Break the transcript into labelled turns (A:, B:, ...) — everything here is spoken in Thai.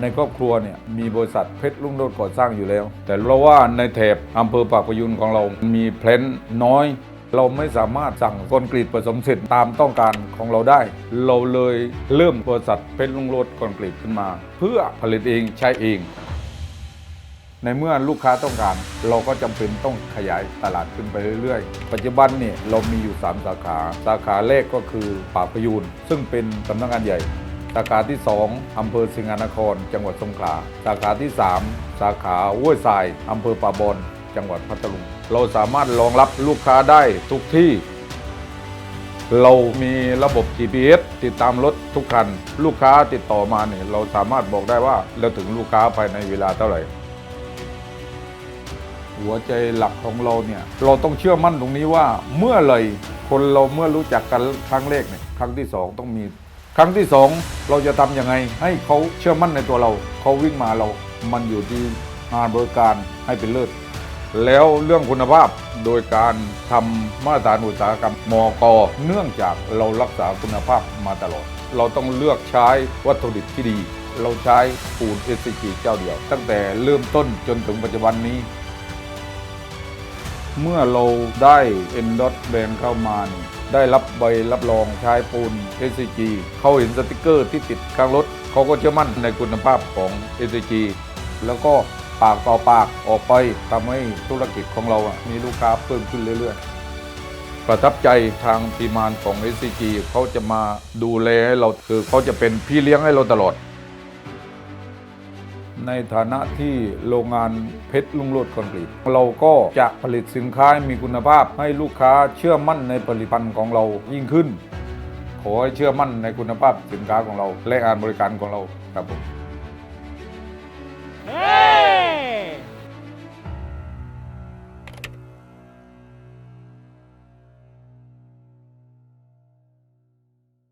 A: ในครอบครัวเนี่ยมีบริษัทเพชรลุ่งโรจน์ก่อสร้างอยู่แล้ว แต่เราว่าในแถบอำเภอปากพยูนของเรา มีแพลนน้อย เราไม่สามารถสั่งคอนกรีตผสมเสร็จตามต้องการของเราได้ เราเลยเริ่มบริษัทเพชรลุ่งโรจน์คอนกรีตขึ้นมา เพื่อผลิตเองใช้เอง ในเมื่อลูกค้าต้องการ เราก็จำเป็นต้องขยายตลาดขึ้นไปเรื่อยๆ ปัจจุบันเนี่ยเรามีอยู่ 3 สาขา สาขาแรกก็คือปากพยูนซึ่งเป็นสำนักงานใหญ่ สาขาที่ 2 อำเภอสิงหนคร จังหวัดสงขลา สาขาที่ 3 สาขาห้วยทราย อำเภอป่าบอน จังหวัดพัทลุง เราสามารถรองรับลูกค้าได้ทุกที่ เรามีระบบ GPS ติดตามรถทุกคัน ลูกค้าติดต่อมาเนี่ยเราสามารถบอกได้ว่าเราถึงลูกค้าภายในเวลาเท่าไหร่หัวใจหลักของเราเนี่ยเราต้องเชื่อมั่นตรงนี้ว่าเมื่อไรคนเราเมื่อรู้จักกันครั้งแรกเนี่ยครั้งที่สองต้องมี ครั้งที่สองเราจะทำยังไง ให้เขาเชื่อมั่นในตัวเรา เขาวิ่งมาเรา มันอยู่ที่งานบริการให้เป็นเลิศแล้วเรื่องคุณภาพโดยการทำมาตรฐานอุตสาหกรรมมกเนื่องจากเรารักษาคุณภาพมาตลอด เราต้องเลือกใช้วัตถุดิบที่ดี เราใช้ปูน SCG เจ้าเดียว ตั้งแต่เริ่มต้นจนถึงปัจจุบันนี้ เมื่อเราได้เอ็นดอตแบนเข้ามานี่ ได้รับใบรับรองใช้ปูน SCG เขาเห็นสติกเกอร์ที่ติดข้างรถเขาก็เชื่อมั่นในคุณภาพของ SCG แล้วก็ปากต่อปากออกไปทำให้ธุรกิจของเราอะมีลูกค้าเพิ่มขึ้นเรื่อยๆ ประทับใจทางทีมงานของ SCG เขาจะมาดูแลให้เราคือเขาจะเป็นพี่เลี้ยงให้เราตลอด ในฐานะที่โรงงานเพชรลุงโลดคอนกรีตเราก็จะผลิตสินค้ามีคุณภาพให้ลูกค้าเชื่อมั่นในผลิตภัณฑ์ของเรายิ่งขึ้น ขอให้เชื่อมั่นในคุณภาพสินค้าของเราและการบริการของเราครับผม